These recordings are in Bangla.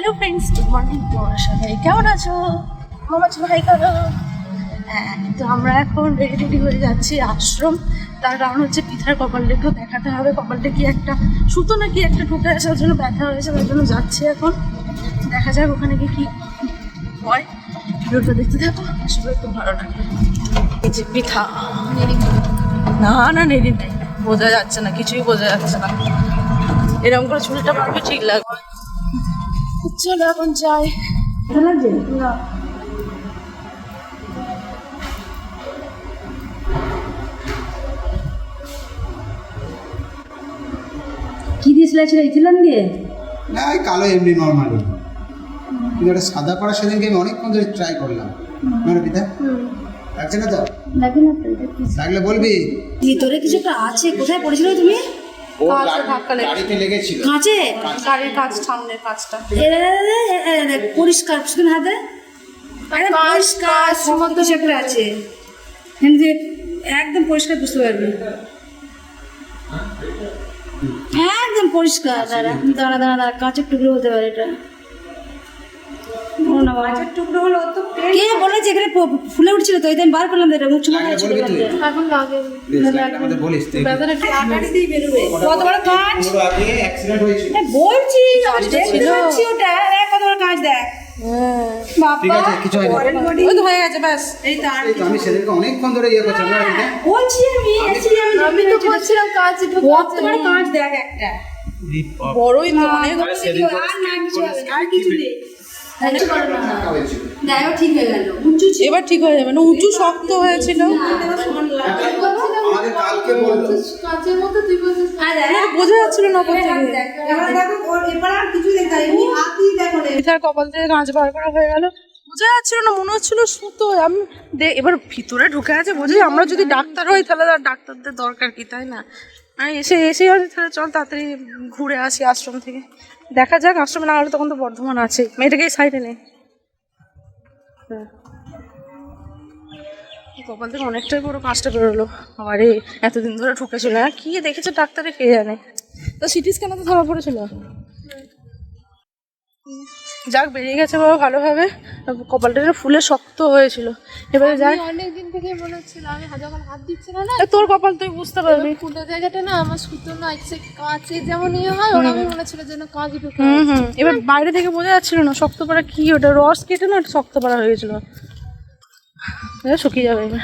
হ্যালো ফ্রেন্ডস গুড মর্নিং তোমরা সবাই। কেমন আছো? আমার ভাই করো হ্যাঁ তো আমরা এখন রেডি রেডি হয়ে যাচ্ছি আশ্রম। তার কারণ হচ্ছে পিঠার কপালটাকেও দেখাতে হবে। কপালটা কি একটা সুতো নাকি একটা ঢুকে আসার জন্য ব্যথা হয়েছে তার জন্য যাচ্ছি এখন। দেখা যাক ওখানে গিয়ে কি হয়। ভিডিওটা দেখতে থাকো। আসলে একটু ভালো লাগবে। এই যে পিঠা। না না নেড়ি নেই বোঝা যাচ্ছে না, কিছুই বোঝা যাচ্ছে না। এরকম করে চুলটা পারবে ঠিক লাগবে। চলো এখন যাই। না। কি দিয়ে সেলাই ছিলাম দিয়ে? না ওই কালো এমনি নর্মালি কিন্তু ওটা সাদা করা সেদিনকে আমি অনেকক্ষণ ধরে ট্রাই করলাম। মানে পিতা? লাগছে না তো? লাগে না? লাগলে বলবি। ভিতরে কিছু একটা আছে কোথায় পড়েছিল তুমি? কাঁচে গাড়ির কাজ সামনের কাজটা পরিষ্কার শুধু হাতে? আরে পরিষ্কার সমান কিছু আছে। একদম পরিষ্কার বুঝতে পারবি। একদম পরিষ্কার। দাঁড়া দাঁড়া দাঁড়া দাঁড়া কাঁচের টুকরো হতে পারে এটা। ও না বাবা। কে বলেছে এখানে ফুলে উঠছিল তো আমি বার করলাম এটা মুখ চুমা কত বড় পুরো আগে অ্যাক্সিডেন্ট হয়েছিল। বলছি আমি দেখতে ছিল। পাচ্ছি ওটা। কত বড় কাঁচ দেখ। ঠিক আছে কিছু হয় ওই তো হয়ে গেছে ব্যাস। এই তো আর আমি সেদিনকে অনেকক্ষণ ধরে ইয়ে করছিলাম না বলছি আমি আমি আমি তো বলছিলাম কাজ কত বড় কাঁচ দেখ একটা। বড়ই তো অনেক আর না কিছু হবে না, আর কিছু নেই। হ্যাঁ, এবার ঠিক হয়ে গেল। উঁচু এবার ঠিক হয়ে যাবে। না উঁচু শক্ত হয়েছিল। বোঝা যাচ্ছিল না কপাল থেকে কাঁচ বার করা হয়ে গেল। বোঝা যাচ্ছিল না মনে হচ্ছিল সুতো। আমি দে- এবার ভিতরে ঢুকে আছে বুঝি। আমরা যদি ডাক্তার হই তাহলে আর ডাক্তারদের দরকার কি তাই না? এসে এসে আছে তাহলে চল তাড়াতাড়ি ঘুরে আসি আশ্রম থেকে। দেখা যাক, আশ্রমে না হলে তখন তো বর্ধমান আছে। মেয়েটাকে সাইডে নেই হ্যাঁ। কপাল থেকে অনেকটাই বড় কাজটা বেরোলো। আরে এতদিন ধরে ঠুকেছিল হ্যাঁ কি দেখেছে ডাক্তারে কে জানে। তো সিটি স্ক্যানে তো ধরা পড়েছিল। যাক, বেরিয়ে গেছে বাবা ভালোভাবে। কপালটা যেন ফুলে শক্ত হয়েছিল। এবারে যাই। অনেক দিন থেকে মনে হচ্ছিল আমি যখন হাত দিচ্ছি না এ, তোর কপাল তুই বুঝতে পারবি। ফুটো জায়গাটা না আমার সুতো না সে কাঁচে যেমন ইয়ে হয় ওরকম মনে হচ্ছিল যেন কাঁচ ঢুকে হুম হুম। এবার বাইরে থেকে বোঝা যাচ্ছিল না শক্ত পাড়া কি ওটা রস কেটে না শক্ত পাড়া হয়ে গেছিল শুকিয়ে যাবে এবার।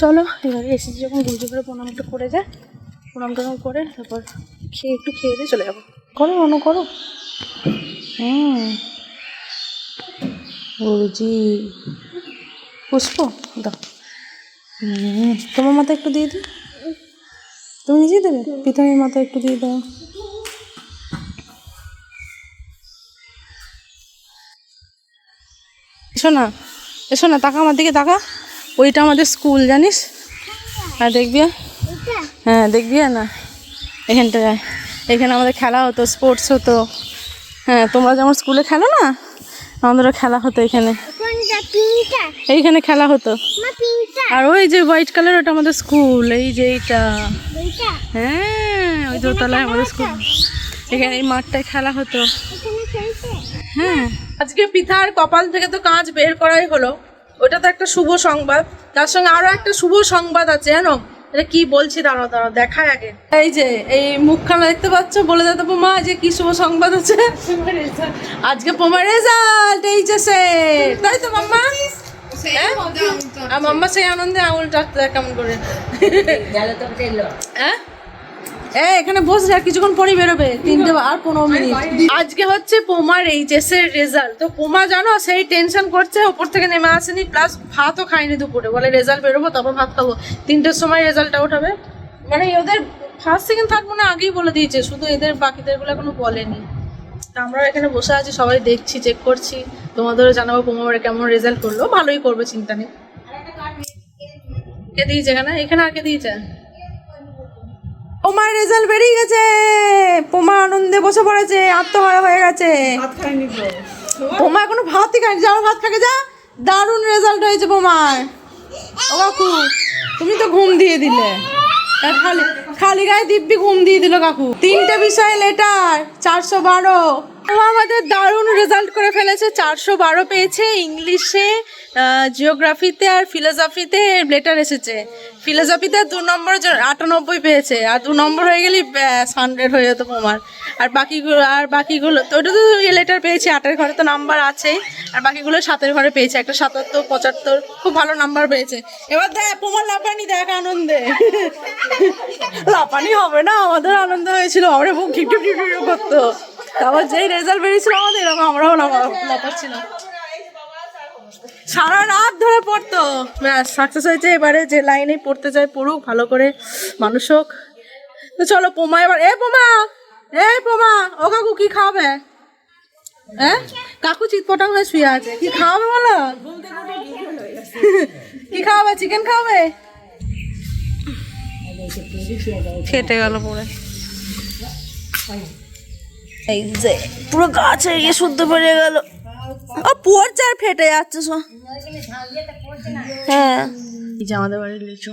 চলো এবারে এসেছি যখন গুলজি করে প্রণামটা করে যায় প্রণাম টনাম করে তারপর খেয়ে একটু খেয়ে দিয়ে চলে যাব। করো মনে করো। হুম। গুরুজি। পুষ্প, দাও। তোমার মাথা একটু দিয়ে দিই? তুমি নিজে দেবে? পিতামের মাথা একটু দিয়ে দাও। এসো না এসো না, তাকা আমার দিকে তাকা। ওইটা আমাদের স্কুল, জানিস? হ্যাঁ দেখবি? হ্যাঁ দেখবি না? এখানটায়, এখানে আমাদের খেলা হতো, স্পোর্টস হতো। হ্যাঁ তোমরা যেমন স্কুলে খেলো না? আমাদেরও খেলা হতো এখানে। এইখানে খেলা হতো। আর ওই যে হোয়াইট কালার ওটা আমাদের স্কুল এই যে এইটা। হ্যাঁ ওই দোতলায় আমাদের স্কুল এখানে এই মাঠটায় খেলা হতো। হ্যাঁ। আজকে পিঠার কপাল থেকে তো কাঁচ বের করাই হলো। ওটা তো একটা শুভ সংবাদ। তার সঙ্গে আরও একটা শুভ সংবাদ আছে জানো? এটা কি বলছি? দাঁড়াও দাঁড়াও দেখায় আগে। এই যে এই মুখখানা দেখতে পাচ্ছ? বলে দাও তো মা যে কি শুভ সংবাদ আছে। আজকে পোমার রেজাল্ট এইচএসে তাই তো মাম্মা? হ্যাঁ? আর মাম্মা সেই আনন্দে আঙুল টাকতে কেমন করে? হ্যাঁ? এ, এখানে বস যা, কিছুক্ষণ পরেই বেরোবে। তিনটে আর পনেরো মিনিট। আজকে হচ্ছে পোমার এইচএস এর রেজাল্ট তো পোমা জানো, সেই টেনশন করছে, ওপর থেকে নেমে আসেনি। প্লাস ভাতও খায়নি দুপুরে। বলে রেজাল্ট বেরোবো, তারপর ভাত খাব। তিনটের সময় রেজাল্টটা ওঠাবে মানে ওদের ফার্স্ট সেকেন্ড থার্ড মানে আগেই বলে দিয়েছে। শুধু এদের, বাকিদেরগুলো এখনও বলেনি। তা আমরা এখানে বসে আছি, সবাই দেখছি চেক করছি। তোমাদেরও জানাব পোমারে কেমন রেজাল্ট করল। ভালোই করবে চিন্তা নেই। কে দিয়েছে এখানে? এখানে আর কে দিয়েছে? পোমার রেজাল্ট বেরিয়ে গেছে। পোমা আনন্দে বসে পড়েছে আত্মহারা হয়ে গেছে। পোমা এখনও ভাতই খায়নি যাও ভাত খাকে যা। দারুণ রেজাল্ট হয়েছে পোমার ও কাকু তুমি তো ঘুম দিয়ে দিলে। খালি খালি গায়ে দিব্যি ঘুম দিয়ে দিল কাকু। তিনটে বিষয় লেটার চারশো বারো। আমাদের দারুণ রেজাল্ট করে ফেলেছে চারশো বারো পেয়েছে ইংলিশে জিওগ্রাফিতে আর ফিলোসফিতে লেটার এসেছে। ফিলোসফিতে দু নম্বর আটানব্বই পেয়েছে, আর দু নম্বর হয়ে গেলে ব্যাস হান্ড্রেড হয়ে যেত তোমার আর বাকিগুলো আর বাকিগুলো, তো ওটা তো লেটার পেয়েছি, আটের ঘরে তো নাম্বার আছেই। আর বাকিগুলো সাতের ঘরে পেয়েছে, একটা সাতাত্তর, পঁচাত্তর, খুব ভালো নাম্বার পেয়েছে। এবার দেখ তোমার লাফানি দেখ আনন্দে। লাফানি হবে না, আমাদের আনন্দ হয়েছিল আমরা খিপ খিপ করতো। তারপর যেই রেজাল্ট বেরিয়েছিল আমাদের, এরকম আমরাও লাফা- লাফাচ্ছিলাম। সারা রাত ধরে পড়তো। ব্যাস সাকসেস হয়েছে এবারে, যে লাইনে পড়তে চায় পড়ুক, ভালো করে মানুষ হোক। তো চলো, পোমা এবার এ পোমা! এ পোমা! ও কাকু, কি খাওয়াবে? হ্যাঁ কাকু চিৎপটাং হয়ে শুয়ে আছে। কি খাওয়াবে বলো? কি খাওয়াবে? চিকেন খাওয়াবে? খেটে গেল পরে। এই যে, পুরো গাছে ইয়ে শুদ্ধ পড়ে গেল। ও পড়ছে আর ফেটে যাচ্ছে সব হ্যাঁ। এই যে আমাদের বাড়ির লিচু।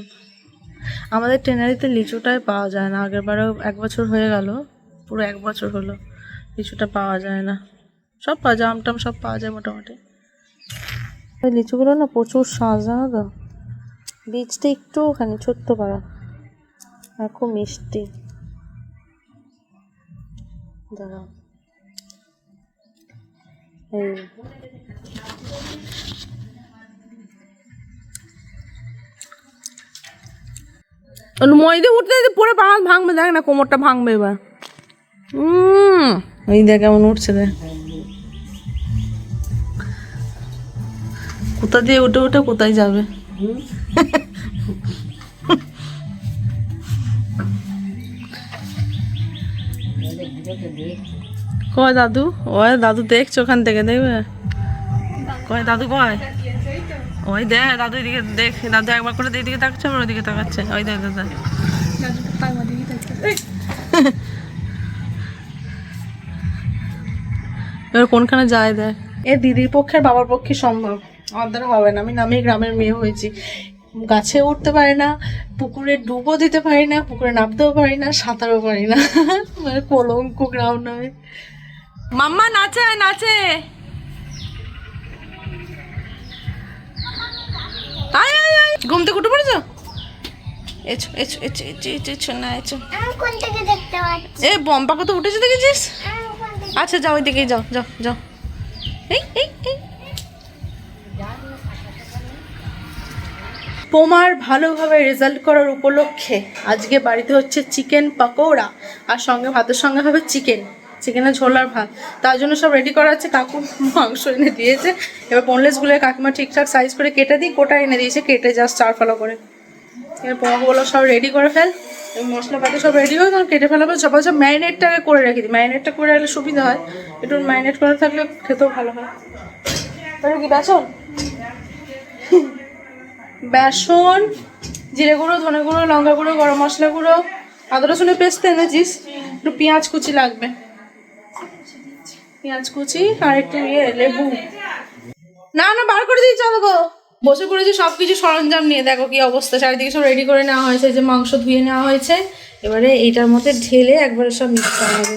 আমাদের টেনারিতে লিচুটাই পাওয়া যায় না। আগের বারেও এক বছর হয়ে গেল। পুরো এক বছর হলো লিচুটা পাওয়া যায় না। সব পাওয়া যায় আমটাম সব পাওয়া যায় মোটামুটি। ওই লিচুগুলো না প্রচুর শ্বাস জানো তো? বীজটা একটু ওখানে ছোট্ট পাড়া আর খুব মিষ্টি। দাঁড়াও। ময়দা উঠতে পরে পা ভাঙবে দেখ না, কোমরটা ভাঙবে এবার। উম। এই দেখ কেমন উঠছে দেখ। কোথা দিয়ে উঠে উঠে কোথায় যাবে? কয় দাদু? ওই দাদু দেখছ ওখান থেকে, দেখবে? কয় দাদু কয়? ওই দেখ, দাদু এদিকে দেখ, দাদু একবার করে এদিকে তাকাচ্ছে আমার ওইদিকে তাকাচ্ছে। ওই দেখ, দাদা। এবার কোনখানে যায় দেখ। এ দিদির পক্ষে আর বাবার পক্ষে সম্ভব। আমার দ্বারা হবে না। আমি নামে গ্রামের মেয়ে হয়েছি। গাছে উঠতে পারি না, পুকুরে ডুবও দিতে পারি না, পুকুরে নামতেও পারি না, সাঁতারও পারি না। মানে কলঙ্ক গ্রাম নয়। মাম্মা নাচে নাচে। আয় আয় আয়। ঘুম থেকে উঠে পড়েছো? এছো এছো এছো এছো এছো এছো না এছো। এ বম্পা কত উঠেছে দেখেছিস? আচ্ছা যাও ওই দিকেই যাও যাও যাও। এই এই এই। পোমার ভালোভাবে রেজাল্ট করার উপলক্ষে আজকে বাড়িতে হচ্ছে চিকেন পকোড়া আর সঙ্গে ভাতের সঙ্গে হবে চিকেন চিকেনের ঝোল আর ভাত। তার জন্য সব রেডি করা আছে। কাকু মাংস এনে দিয়েছে। এবার বোনলেসগুলো কাকিমা ঠিকঠাক সাইজ করে কেটে দিই গোটা এনে দিয়েছে। কেটে জাস্ট চার ফালো করে। এবার পোমাগুলো সব রেডি করে ফেল। মশলাপাতি সব রেডি হয়ে তখন কেটে ফেলাবে সব সব ম্যারিনেটটা করে রেখে দিই। ম্যারিনেটটা করে রাখলে সুবিধা হয়। একটু ম্যারিনেট করে থাকলে খেতেও ভালো হয়। কি, বেসন? বেসন, জিরে গুঁড়ো, ধনে গুঁড়ো, লঙ্কা গুঁড়ো, গরম মশলা গুঁড়ো, আদা রসুনের পেস্ট এনেছিস। একটু পেঁয়াজ কুচি লাগবে। পেঁয়াজ কুচি আর একটু ইয়ে লেবু। না না, বার করে দিই চলো গো। বসে পড়েছি সব কিছু সরঞ্জাম নিয়ে। দেখো কি অবস্থা। চারিদিকে সব রেডি করে নেওয়া হয়েছে। যে মাংস ধুয়ে নেওয়া হয়েছে। এবারে এইটার মধ্যে ঢেলে একবারে সব মিক্স করা হবে।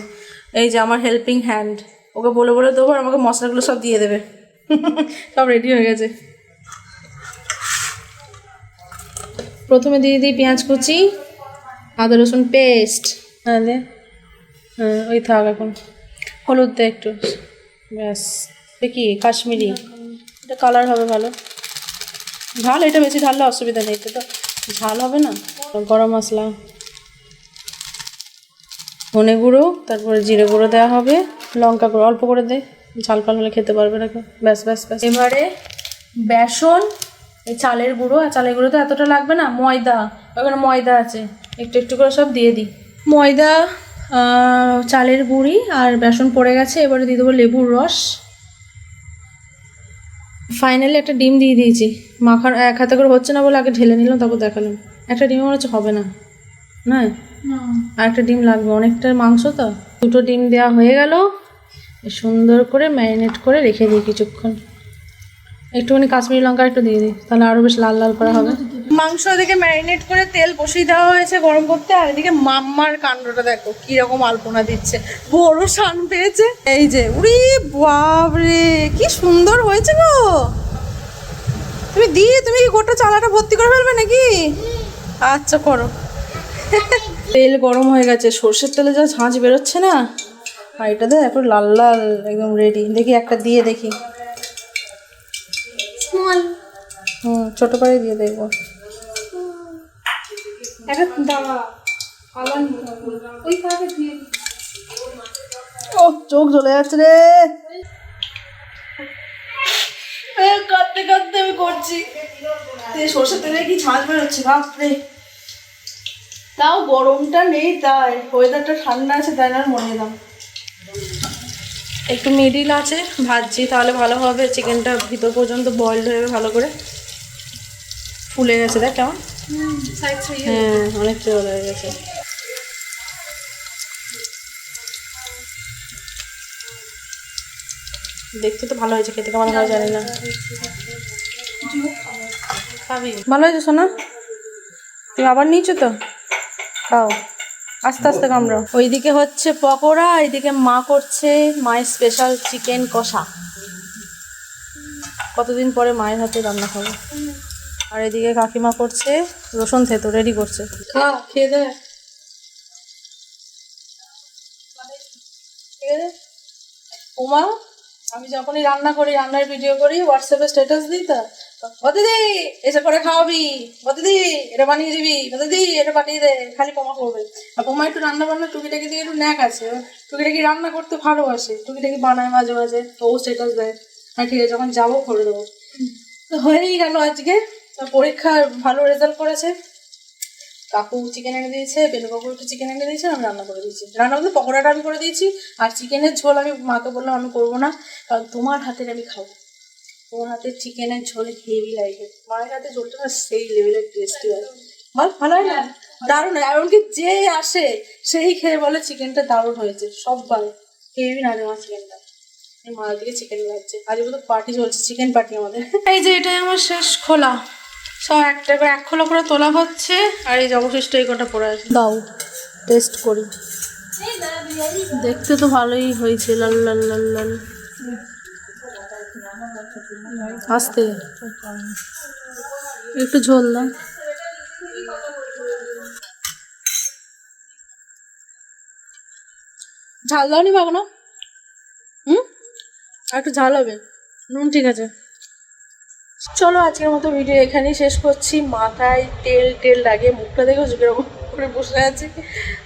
এই যে আমার হেল্পিং হ্যান্ড ওকে বলে বলে দেবো আর আমাকে মশলাগুলো সব দিয়ে দেবে। সব রেডি হয়ে গেছে। প্রথমে দিয়ে দিই পেঁয়াজ কুচি, আদা রসুন পেস্ট হ্যাঁ ওই থাক এখন। হলুদ দে একটু, ব্যাস। কি? কাশ্মীরি। এটা কালার হবে ভালো। ঝাল, এটা বেশি ঢাললে অসুবিধা নেই, এটা তো ঝাল হবে না। গরম মশলা, ধনে গুঁড়ো, তারপরে জিরে গুঁড়ো দেওয়া হবে, লঙ্কা গুঁড়ো, অল্প করে দে। ঝাল ফাল হলে খেতে পারবে না। ব্যাস ব্যাস ব্যাস। এবারে বেসন, এই চালের গুঁড়ো, আর চালের গুঁড়ো তো এতটা লাগবে না, ময়দা। ওখানে ময়দা আছে, একটু একটু করে সব দিয়ে দিই। ময়দা চালের গুঁড়ি আর বেসন পড়ে গেছে এবারে দিয়ে দেবো লেবুর রস। ফাইনালি একটা ডিম দিয়ে দিয়েছি। মাখার এক হাতে করে হচ্ছে না বলে আগে ঢেলে নিলাম তারপর দেখালাম। একটা ডিম মনে হচ্ছে হবে না। না? আর একটা ডিম লাগবে। অনেকটা মাংস তো। দুটো ডিম দেওয়া হয়ে গেল। সুন্দর করে ম্যারিনেট করে রেখে দিই কিছুক্ষণ। একটুখানি কাশ্মীরি লঙ্কা একটু দিয়ে দিই তাহলে আরও বেশ লাল লাল করা হবে। মাংস এদিকে ম্যারিনেট করে তেল বসিয়ে দেওয়া হয়েছে গরম করতে আর এদিকে মাম্মার কাণ্ডটা দেখো কীরকম আলপনা দিচ্ছে। বড় শান পেয়েছে। এই যে উরি বাবরে কি সুন্দর হয়েছে গো। তুমি দিয়ে তুমি কি গোটা চালাটা ভর্তি করে ফেলবে নাকি? আচ্ছা করো। তেল গরম হয়ে গেছে সর্ষের তেলে যা ঝাঁঝ বেরোচ্ছে না? আর এটাতে এখন লাল লাল একদম রেডি দেখি একটা দিয়ে দেখি। হুম ছোট করে দিয়ে দেখব। একটা ওই কাকে দিয়ে ও চোখ জ্বলে যাচ্ছে রে। কাঁদতে কাঁদতে আমি করছি। সর্ষের তেলে কি ঝাঁঝ বেরোচ্ছে? বাপরে। তাও গরমটা নেই তাই। ওয়েদারটা ঠান্ডা আছে তাই না মনে দাম একটু মিডিল আছে ভাজছি তাহলে ভালো হবে। চিকেনটা ভিতর পর্যন্ত বয়েলড হয়ে ভালো করে। ফুলে গেছে দেখ কেমন। হ্যাঁ অনেক হয়ে গেছে। দেখতে তো ভালো হয়েছে খেতে কেমন হয় জানি না। ভালো হয়েছে সোনা? তুমি আবার নিয়েছো তো? খাও। আস্তে আস্তে কামড়াও। ওইদিকে হচ্ছে পকোড়া এইদিকে মা করছে মায়ের স্পেশাল চিকেন কষা। কতদিন পরে মায়ের হাতে রান্না খাব আর এদিকে কাকিমা করছে, রসুন থেতো রেডি করছে। খা, খেয়ে দে। উমা, আমি যখনই রান্না করি, রান্নার ভিডিও করি হোয়াটসঅ্যাপে স্ট্যাটাস দিই তো। ও দিদি, এসে করে খাওয়াবি। ও দিদি, এটা বানিয়ে দিবি। ও দিদি, এটা পাঠিয়ে দে। খালি পোমা করবে আর পোমা একটু রান্না বান্না টুকিটাকি দিয়ে একটু ন্যাক আছে। টুকিটাকি রান্না করতে ভালোবাসে। টুকিটাকি বানায় মাঝে মাঝে। তো স্ট্যাটাস দেয়। হ্যাঁ ঠিক আছে, যখন যাব করে দেবো। তো হয়েই গেল আজকে। তো পরীক্ষার ভালো রেজাল্ট করেছে। কাকু চিকেন এনে দিয়েছে বেলু কাকু একটু চিকেন এনে দিয়েছে আমি রান্না করে দিয়েছি। রান্না বলতে পকোড়াটা আমি করে দিয়েছি, আর চিকেনের ঝোল আমি, মাকে বললাম আমি করব না, কারণ তোমার হাতের আমি খাব। তোমার হাতে চিকেনের ঝোল হেভি লাগে। মায়ের হাতে ঝোলটা না সেই লেভেলের টেস্টি হয়। বল, ভালো হয় না? দারুণ হয়। এমনকি যে আসে, সেই খেয়ে বলে চিকেনটা দারুণ হয়েছে। সবাই হেভি না আমার চিকেনটা মায়ের দিকে চিকেন লাগছে আজ তো পার্টি চলছে চিকেন পার্টি আমাদের। এই যে এটাই আমার শেষ খোলা। সব একটা করে এক খোলা করে তোলা হচ্ছে, আর এই যে অবশিষ্ট এই কটা পড়ে আছে। দাও টেস্ট করি। দেখতে তো ভালোই হয়েছে, লাল লাল লাল লাল। আস্তে। একটু ঝোল দাও। ঝাল দাও নি? বাগনো হুম? আর একটু ঝাল হবে। নুন ঠিক আছে। চলো আজকের মতো ভিডিও এখানেই শেষ করছি। মাথায় তেল টেল লাগিয়ে মুখটা দেখেও যেরকম করে বসে আছে।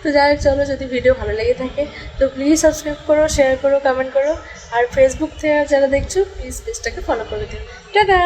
তো যাই হোক, চলো যদি ভিডিও ভালো লেগে থাকে, তো প্লিজ সাবস্ক্রাইব করো শেয়ার করো কমেন্ট করো। আর ফেসবুক থেকে যারা দেখছ প্লিজ পেজটাকে ফলো করে দিও। টাটা!